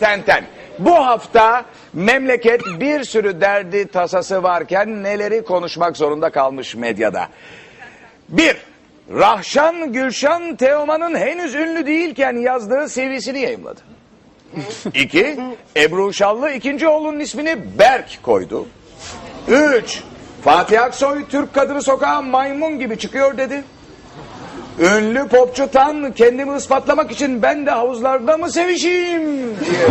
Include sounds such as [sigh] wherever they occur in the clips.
Tenten. Bu hafta memleket bir sürü derdi tasası varken neleri konuşmak zorunda kalmış medyada. Bir, Rahşan Gülşan Teoman'ın henüz ünlü değilken yazdığı CV'sini yayımladı. İki, Ebru Şallı ikinci oğlunun ismini Berk koydu. Üç, Fatih Aksoy Türk kadını sokağa maymun gibi çıkıyor dedi. Ünlü popçu Tan kendimi ispatlamak için ben de havuzlarda mı sevişeyim diye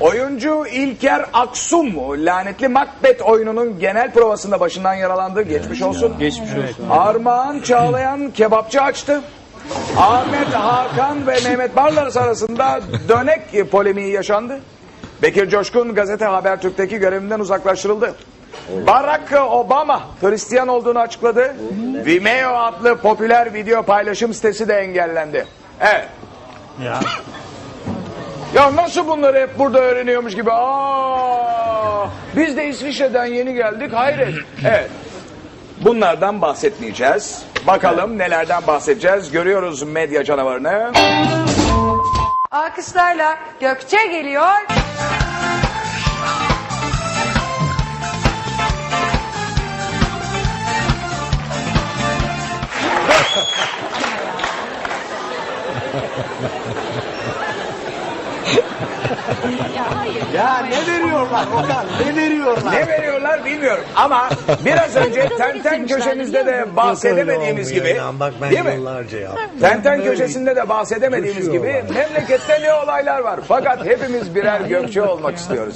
Oyuncu İlker Aksum lanetli Macbeth oyununun genel provasında başından yaralandı. Geçmiş olsun. Geçmiş olsun. Armağan Çağlayan kebapçı açtı. Ahmet Hakan ve Mehmet Barlas arasında dönek polemiği yaşandı. Bekir Coşkun gazete Habertürk'teki görevinden uzaklaştırıldı. Barack Obama Hristiyan olduğunu açıkladı. Vimeo adlı popüler video paylaşım sitesi de engellendi. Evet. Ya. Ya nasıl bunları hep burada öğreniyormuş gibi? Aa, biz de İsviçre'den yeni geldik. Hayret. [clears throat] Evet. Bunlardan bahsetmeyeceğiz. Bakalım nelerden bahsedeceğiz. Görüyoruz medya canavarını. Alkışlarla Gökçe geliyor. Veriyorlar Okan? Ne veriyorlar? Ne veriyorlar bilmiyorum ama biraz önce Tenten köşemizde de bahsedemediğimiz gibi Bak ben değil mi? yıllarca yaptım. Tenten köşesinde de bahsedemediğimiz gibi memlekette ne olaylar var. Fakat hepimiz birer gökçe olmak istiyoruz.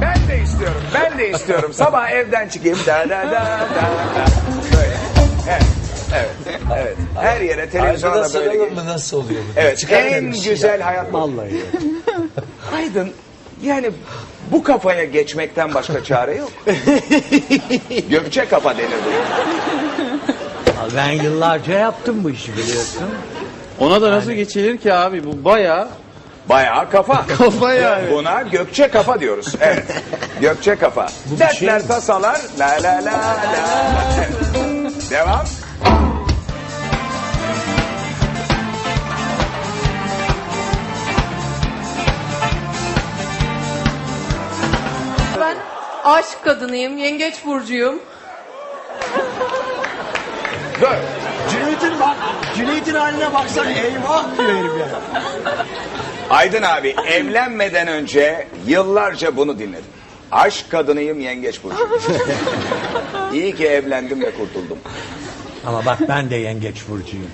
Ben de istiyorum, ben de istiyorum. Sabah evden çıkayım. Da, da, da, da, da. Böyle. Evet, evet, evet. Her yere televizyona Arkada da böyle. soralım mı nasıl oluyor? bu? Evet, Çıkarken en bir şey güzel yap. hayat. Vallahi. [laughs] Aydın yani bu kafaya geçmekten başka çare yok. [laughs] Gökçe kafa denir bu. Ben yıllarca yaptım bu işi biliyorsun. Ona da nasıl geçilir ki abi? Bu baya Bayağı kafa. [laughs] kafa yani. Buna Gökçe kafa diyoruz. Evet. Gökçe kafa. bir Dertler şey- tasalar. La la la la. Devam. Aşk kadınıyım, yengeç burcuyum. Dur. Cüneyt'in bak, Cüneyt'in haline baksana eyvah diyor herif ya. Aydın abi evlenmeden önce yıllarca bunu dinledim. Aşk kadınıyım yengeç burcu. [laughs] İyi ki evlendim ve kurtuldum. Ama bak ben de yengeç burcuyum.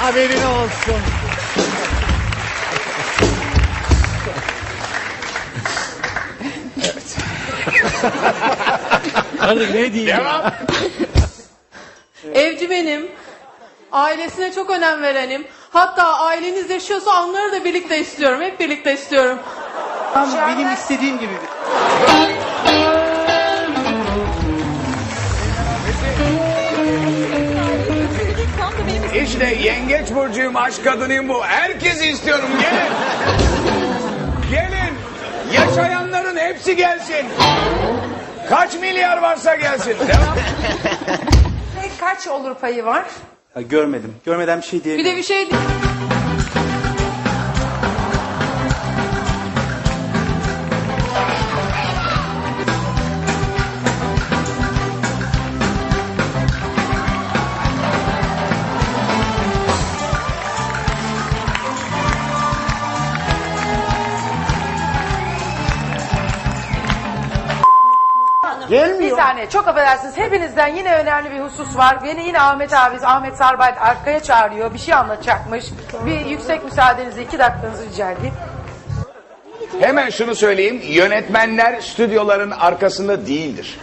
Haberin olsun. Hadi ne diyeyim? Devam. Evcimenim. Ailesine çok önem verenim. Hatta aileniz yaşıyorsa onları da birlikte istiyorum. Hep birlikte istiyorum. Benim istediğim gibi. İşte yengeç burcuyum, aşk kadınıyım bu. Herkesi istiyorum. Gelin. Gelin. Yaşayanların hepsi gelsin. Kaç milyar varsa gelsin. [laughs] Devam. Ve kaç olur payı var? Ya görmedim. Görmeden bir şey Bir diyemiyorum. de bir şey Saniye çok affedersiniz. Hepinizden yine önemli bir husus var. Beni yine Ahmet abimiz Ahmet Sarbay arkaya çağırıyor. Bir şey anlatacakmış. Bir yüksek müsaadenizle iki dakikanızı rica edeyim. Hemen şunu söyleyeyim. Yönetmenler stüdyoların arkasında değildir.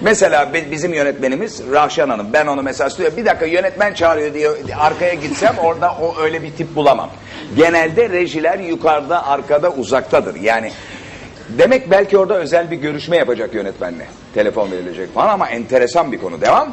Mesela bi- bizim yönetmenimiz Rahşan Hanım. Ben onu mesela stüdyo bir dakika yönetmen çağırıyor diye arkaya gitsem orada o öyle bir tip bulamam. Genelde rejiler yukarıda, arkada, uzaktadır. Yani demek belki orada özel bir görüşme yapacak yönetmenle. Telefon verilecek falan ama enteresan bir konu. Devam.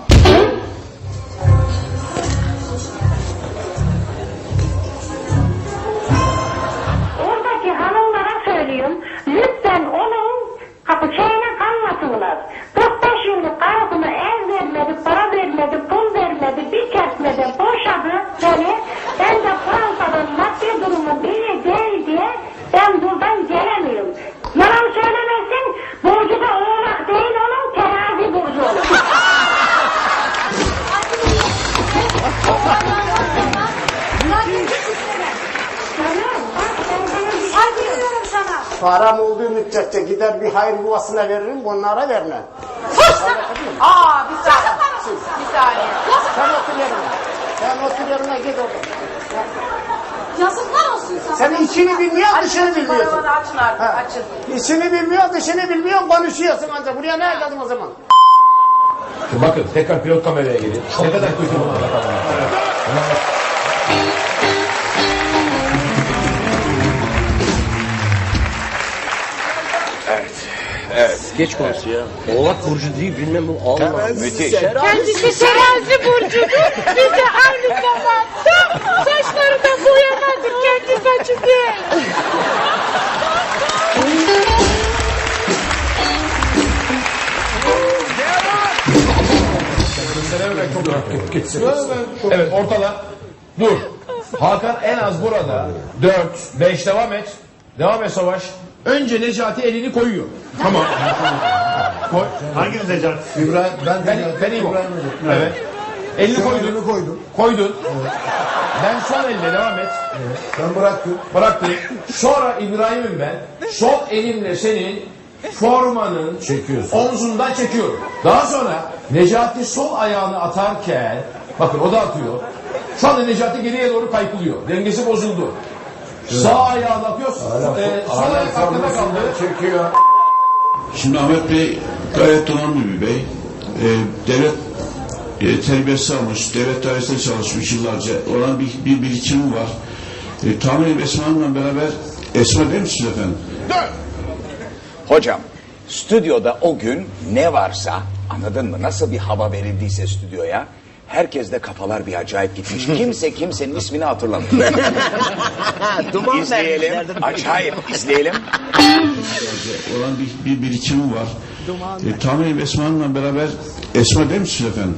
Param olduğu müddetçe gider bir hayır yuvasına veririm, onlara vermem. Aa bir saniye. Bir saniye. Sen otur yerine. Sen otur yerine git orada. Yazıklar olsun sana. Sen içini bilmiyor, dışını Açın bilmiyorsun. paravanı açın artık Ha. açın. İçini bilmiyor, dışını bilmiyor, konuşuyorsun ancak. Buraya ne geldin o zaman? Bakın tekrar pilot kameraya gelin. Ne kadar kötü bunlar. Geç konusu ya. Oğlak burcu değil bilmem bu Allah. Müthiş. Kendisi terazi burcudur. Biz de aynı zamanda saçları da boyamadır. Kendi saçı değil. Evet ortada. Dur. Hakan en az burada 4, 5 devam et. Devam et Savaş. Önce Necati elini koyuyor. Tamam. [laughs] Koy. Hangi Necati? İbrahim, ben, ben, ben İbo. Evet. Elini koydun. koydum. Koydun. Ben sol elle devam et. Ben bıraktım. Bıraktım. Sonra İbrahim'im ben. Sol elimle senin formanın omzundan çekiyorum. Daha sonra Necati sol ayağını atarken bakın o da atıyor. Şu anda Necati geriye doğru kaykılıyor. Dengesi bozuldu. Sağ ayağını atıyor. e, sol ayak arkada kaldı. Çekiyor. Şimdi Ahmet Bey gayet donanımlı bir bey. Ee, devlet e, terbiyesi almış, devlet dairesinde çalışmış yıllarca. Olan bir, bir birikimi var. E, tahminim Esma Hanım'la beraber Esma değil misiniz efendim? Hocam stüdyoda o gün ne varsa anladın mı? Nasıl bir hava verildiyse stüdyoya herkes de kafalar bir acayip gitmiş. [laughs] Kimse kimsenin ismini hatırlamıyor. [laughs] izleyelim. Acayip izleyelim. Olan bir, bir birikimi var. E, tahminim Esma Hanım'la beraber Esma değil misiniz efendim?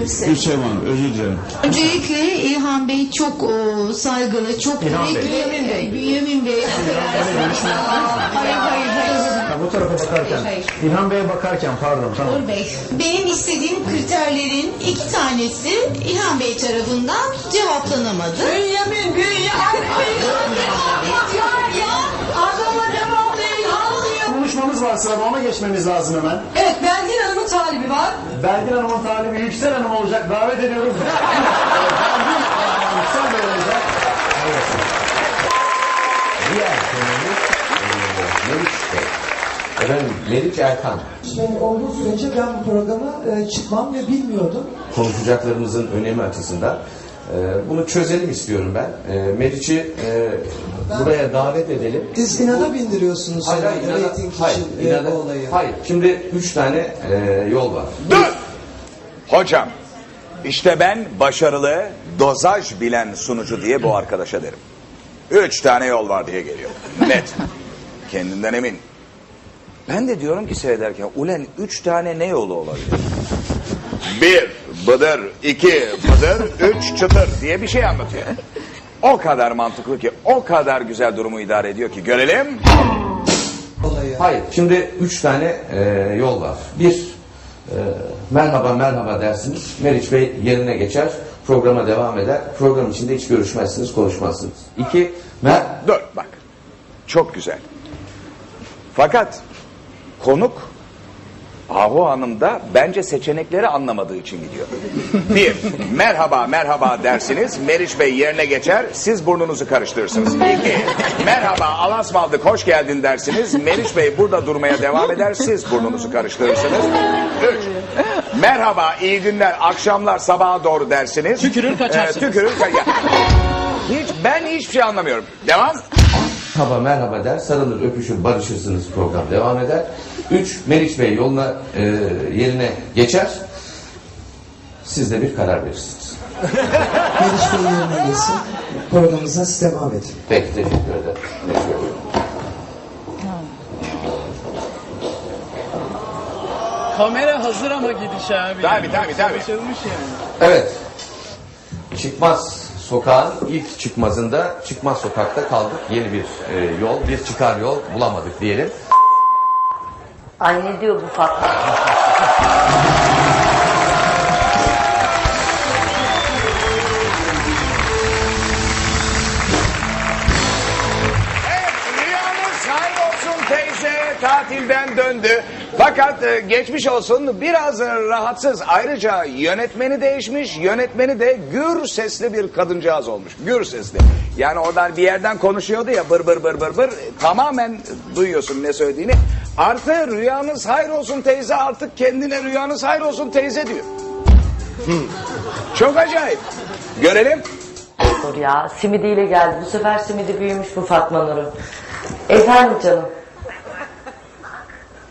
Gülsev Hanım, özür dilerim. Öncelikle İlhan Bey çok o, saygılı, çok yürekli. Bünyamin Bey. Bünyamin Bey. Hayır, hayır, hayır. Bu tarafa bakarken. Hayır. İlhan Bey'e bakarken pardon tamam. Uğur Bey. Benim istediğim kriterlerin iki tanesi İlhan Bey tarafından cevaplanamadı. Bünyamin, Bünyamin. Konuşmamız var sırada ona geçmemiz lazım hemen. Evet, Hanım'ın talibi var. Belgin Hanım'ın talibi Yüksel Hanım olacak. Davet ediyoruz. Belgin [laughs] Hanım, Yüksel Bey olacak. Diğer konumuz Meriç Bey. Efendim Meriç Erkan. Ben olduğu sürece ben bu programa e, çıkmam ve bilmiyordum. Konuşacaklarımızın önemi açısından e, bunu çözelim istiyorum ben. E, Meriç'i e, buraya davet edelim. Siz inada bindiriyorsunuz Hayır, hayır, herhalde inada- reyting hayır, için e, inada- bu olayı. hayır. Şimdi üç tane e, yol var. Dur! Hocam işte ben başarılı dozaj bilen sunucu diye bu arkadaşa derim. Üç tane yol var diye geliyor. Net. Kendinden emin. Ben de diyorum ki seyrederken ulen üç tane ne yolu olabilir? Bir bıdır, iki bıdır, üç çıtır diye bir şey anlatıyor. O kadar mantıklı ki, o kadar güzel durumu idare ediyor ki görelim. Hayır. Şimdi üç tane e, yol var. Bir, e, merhaba merhaba dersiniz. Meriç Bey yerine geçer. Programa devam eder. Program içinde hiç görüşmezsiniz, konuşmazsınız. İki, mer Dur bak. Çok güzel. Fakat konuk Ahu Hanım da bence seçenekleri anlamadığı için gidiyor. [laughs] Bir, merhaba merhaba dersiniz. Meriç Bey yerine geçer. Siz burnunuzu karıştırırsınız. İki, merhaba alasmaldık hoş geldin dersiniz. Meriç Bey burada durmaya devam eder. Siz burnunuzu karıştırırsınız. Üç, merhaba iyi günler akşamlar sabaha doğru dersiniz. Tükürür kaçarsınız. Ee, tükürür ka- Hiç, ben hiçbir şey anlamıyorum. Devam. Merhaba merhaba der. Sarılır, öpüşür, barışırsınız. Program devam eder. Üç, Meriç Bey yoluna e, yerine geçer. Siz de bir karar verirsiniz. [laughs] Meriç Bey yerine geçsin. Programımıza siz devam edin. Peki, teşekkür ederim. Bey, buyurun. Kamera hazır ama gidiş abi. Tabii, tabii, tabii. Çalışılmış yani. Evet. Çıkmaz sokağın ilk çıkmazında çıkmaz sokakta kaldık. Yeni bir e, yol, bir çıkar yol bulamadık diyelim. Ay ne diyor bu Fatma? [laughs] tatilden döndü. Fakat e, geçmiş olsun biraz e, rahatsız. Ayrıca yönetmeni değişmiş. Yönetmeni de gür sesli bir kadıncağız olmuş. Gür sesli. Yani oradan bir yerden konuşuyordu ya bır bır bır bır bır. Tamamen duyuyorsun ne söylediğini. Artı rüyanız hayır olsun teyze artık kendine rüyanız hayır olsun teyze diyor. Çok acayip. Görelim. Dur ya simidiyle geldi. Bu sefer simidi büyümüş bu Fatma Nur'un. Efendim canım.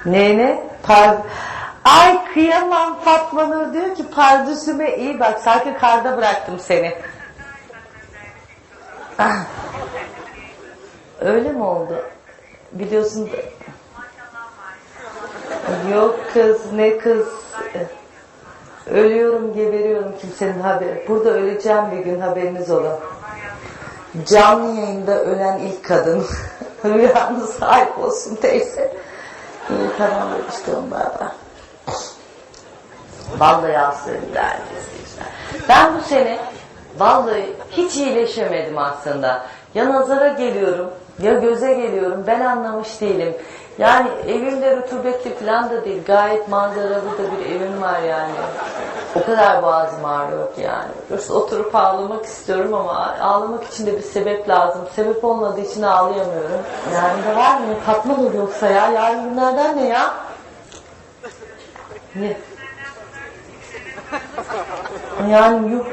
Neyine? Par Ay kıyamam Fatma Nur diyor ki pardüsüme iyi bak sanki karda bıraktım seni. Ah. Öyle mi oldu? Biliyorsun da... Yok kız ne kız. Ölüyorum geberiyorum kimsenin haberi. Burada öleceğim bir gün haberiniz olun. Canlı yayında ölen ilk kadın. [laughs] Rüyanız sahip olsun teyze. İyi tamam işte onlardan. Vallahi hastayım değerli. Ben bu sene vallahi hiç iyileşemedim aslında. Ya nazara geliyorum ya göze geliyorum ben anlamış değilim. Yani evimde rutubetli falan da değil. Gayet manzaralı da bir evim var yani. O kadar boğazım ağrıyor yani. Yoksa oturup ağlamak istiyorum ama ağlamak için de bir sebep lazım. Sebep olmadığı için ağlayamıyorum. Yani de var mı? Fatma mı yoksa ya? Yarın günlerden ne ya? Ne? Yani yuh.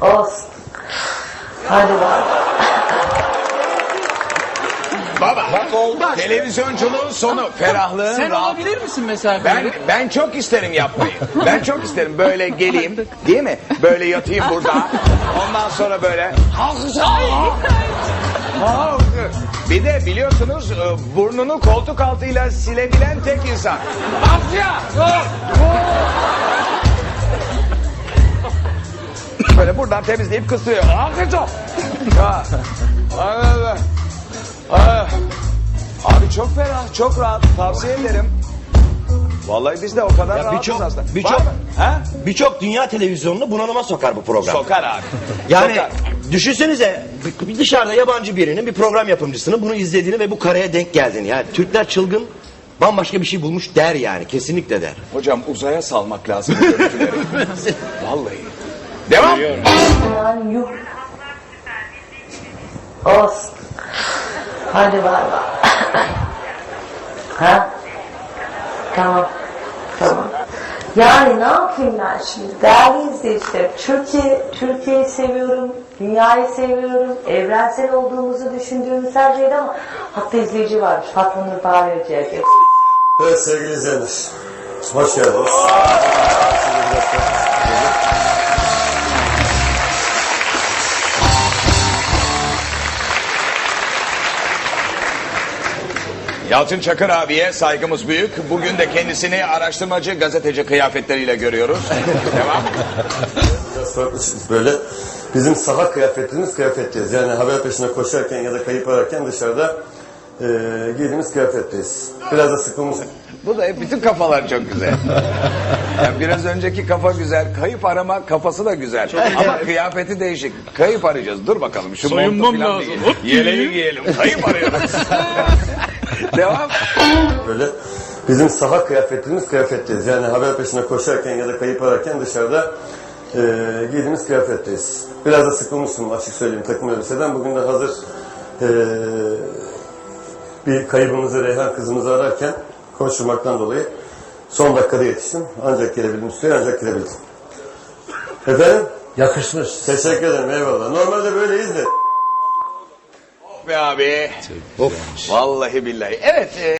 Olsun. Hadi bak. Baba. Televizyonculuğun sonu. Ferahlığın Sen rahat- olabilir misin mesela? Ben böyle? ben çok isterim yapmayı. Ben çok isterim böyle geleyim, değil mi? Böyle yatayım burada. Ondan sonra böyle bir de biliyorsunuz e, burnunu koltuk altıyla silebilen tek insan. [laughs] Böyle buradan temizleyip. Akıcı. [laughs] Ya. Ay, ay. Abi çok ferah, çok rahat. Tavsiye ederim. Vallahi biz de o kadar rahatız birçok- aslında. birçok- Var mı? Ha? Birçok dünya televizyonunu bunalıma sokar bu program. Sokar abi. Yani Sokar. düşünsenize bir- dışarıda yabancı birinin bir program yapımcısının bunu izlediğini ve bu kareye denk geldiğini. Yani Türkler çılgın bambaşka bir şey bulmuş der yani kesinlikle der. Hocam uzaya salmak lazım bu görüntüleri. [laughs] Vallahi. Devam. Yuh. Olsun. Hadi bay bay. ha? Tamam. Tamam. Yani ne yapayım ben şimdi? Değerli izleyiciler, Türkiye, Türkiye'yi seviyorum, dünyayı seviyorum, evrensel olduğumuzu düşündüğümüz her şeyde ama hatta izleyici varmış. Fatma Nur Bahri Öcek. Evet sevgili izleyenler. Hoş geldiniz. Yalçın Çakır abiye saygımız büyük. Bugün de kendisini araştırmacı, gazeteci kıyafetleriyle görüyoruz. [laughs] Devam. Biraz böyle bizim saha kıyafetimiz kıyafetteyiz. Yani haber peşine koşarken ya da kayıp ararken dışarıda e, giydiğimiz kıyafetteyiz. Biraz da sıkılmış. Bu da hep bütün kafalar çok güzel. Yani biraz önceki kafa güzel. Kayıp arama kafası da güzel. Ama kıyafeti değişik. Kayıp arayacağız. Dur bakalım. Şu Soyunmam montu falan lazım. bir giy- Hop, Yeleği giyelim. Kayıp arıyoruz. [laughs] Devam. Böyle bizim saha kıyafetimiz kıyafetteyiz. Yani haber peşine koşarken ya da kayıp ararken dışarıda e, giydiğimiz kıyafetteyiz. Biraz da sıkılmıştım açık söyleyeyim takım elbiseden. Bugün de hazır e, bir kaybımızı Reyhan kızımızı ararken koşturmaktan dolayı son dakikada yetiştim. Ancak gelebildim üstüne ancak gelebildim. Efendim? Yakışmış. Teşekkür ederim eyvallah. Normalde böyleyiz de. Be abi. Vallahi billahi. Evet. e,